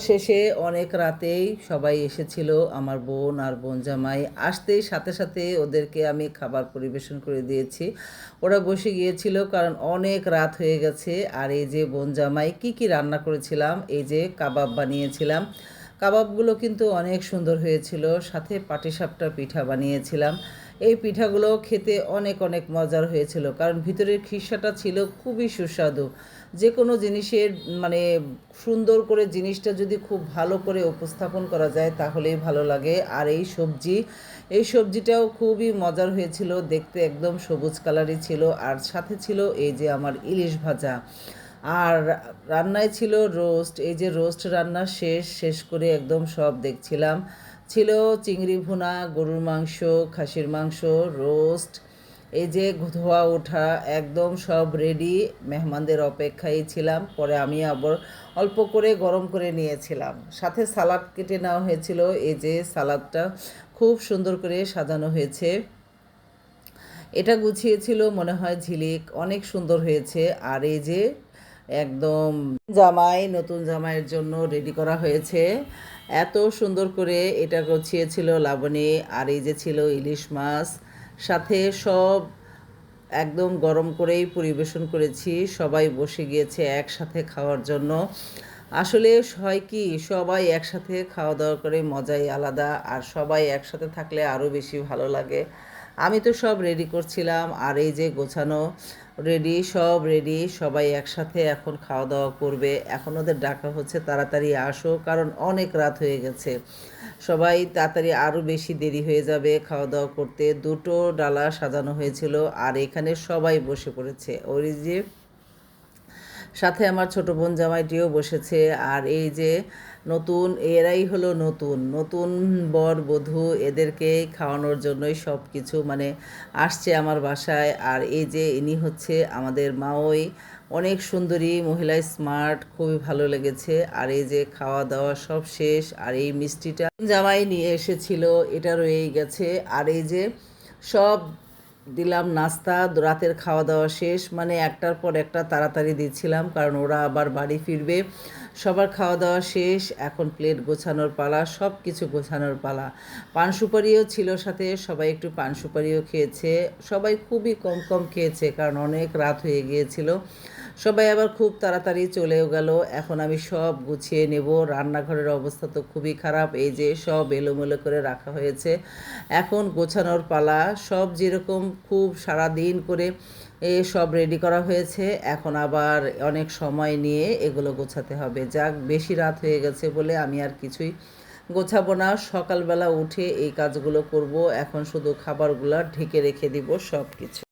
শেষে অনেক রাতেই সবাই এসেছিল, আমার বোন আর বোন জামাই আসতেই সাথে সাথে ওদেরকে আমি খাবার পরিবেশন করে দিয়েছি। ওরা বসে গিয়েছিল কারণ অনেক রাত হয়ে গেছে। আর এই যে বোন জামাই কী কী রান্না করেছিলাম? এই যে কাবাব বানিয়েছিলাম। কাবাবগুলো কিন্তু অনেক সুন্দর হয়েছিল। সাথে পাটিসাপটা পিঠা বানিয়েছিলাম। এই পিঠাগুলো খেতে অনেক অনেক মজার হয়েছিল, কারণ ভিতরের খিসাটা ছিল খুবই সুস্বাদু। যে কোনো জিনিসের মানে সুন্দর করে জিনিসটা যদি খুব ভালো করে উপস্থাপন করা যায়, তাহলেই ভালো লাগে। আর এই সবজি, এই সবজিটাও খুবই মজার হয়েছিল, দেখতে একদম সবুজ কালারই ছিল। আর সাথে ছিল এই যে আমার ইলিশ ভাজা। আর রান্নায় ছিল রোস্ট, এই যে রোস্ট রান্না শেষ শেষ করে একদম সব দেখছিলাম। ছিল চিংড়ি ভুনা, গরুর মাংস, খাসির মাংস, রোস্ট, এই যে ধোয়া ওঠা, একদম সব রেডি মেহমানদের অপেক্ষায় ছিলাম। পরে আমি আবার অল্প করে গরম করে নিয়েছিলাম। সাথে সালাদ কেটে নেওয়া হয়েছিল। এই যে সালাদটা খুব সুন্দর করে সাজানো হয়েছে। এটা গুছিয়েছিল, মনে হয় ঝিলিক, অনেক সুন্দর হয়েছে। আর এই যে একদম জামাই, নতুন জামাইয়ের জন্য রেডি করা হয়েছে। এত সুন্দর করে এটা গছিয়েছিল লাবণী, আর এই যে ছিল ইলিশ মাছ, সাথে সব একদম গরম করেই পরিবেশন করেছি, সবাই বসে গিয়েছে একসাথে খাওয়ার জন্য। আসলে হয় কি, সবাই একসাথে খাওয়া দাওয়া করে মজাই আলাদা, আর সবাই একসাথে থাকলে আরও বেশি ভালো লাগে। আমি তো সব রেডি করছিলাম, আর এই যে গোছানো রেডি সব রেডি সবাই একসাথে এখন খাওয়া দাওয়া করবে। এখন ওদের ডাকা হচ্ছে, তাড়াতাড়ি আসো, কারণ অনেক রাত হয়ে গেছে। সবাই তাড়াতাড়ি আরও বেশি দেরি হয়ে যাবে খাওয়া দাওয়া করতে। দুটো ডালা সাজানো হয়েছিল, আর এখানে সবাই বসে পড়েছে। ওই যে সাথে আমার ছোট বোন জামাইটিও বসেছে। আর এই যে নতুন, এরাই হলো নতুন। নতুন বর, বধূ, এদেরকে খাওয়ানোর জন্যই সব কিছু মানে আসছে আমার বাসায়। আর এই যে ইনি হচ্ছে আমাদের মাওই। অনেক সুন্দরী, মহিলা স্মার্ট, খুবই ভালো লেগেছে। আর এই যে খাওয়া দাওয়া সব শেষ। আর এই মিষ্টিটা জামাই নিয়ে এসেছিল, এটা রয়েই গেছে। আর এই যে সব দিলাম নাস্তা, রাতের খাওয়া দাওয়া শেষ। মানে একটার পর একটা তাড়াতাড়ি দিচ্ছিলাম, কারণ ওরা আবার বাড়ি ফিরবে। সবার খাওয়া দাওয়া শেষ, এখন প্লেট গোছানোর পালা সব কিছু গোছানোর পালা। পান সুপারিও ছিল সাথে, সবাই একটু পান সুপারিও খেয়েছে। সবাই খুবই কম কম খেয়েছে, কারণ অনেক রাত হয়ে গিয়েছিল। সবাই আবার খুব তাড়াতাড়ি চলেও গেল। এখন আমি সব গুছিয়ে নেব। রান্নাঘরের অবস্থা তো খুবই খারাপ। এই যে সব এলোমেলো করে রাখা হয়েছে। এখন গোছানোর পালা। সব যেরকম খুব সারা দিন করে এ সব রেডি করা হয়েছে। এখন আবার অনেক সময় নিয়ে এগুলো গোছাতে হবে। যাক, বেশি রাত হয়ে গেছে বলে আমি আর কিছুই গোছাবো না। সকালবেলা উঠে এই কাজগুলো করব। এখন শুধু খাবারগুলো ঢেকে রেখে দিব সব কিছু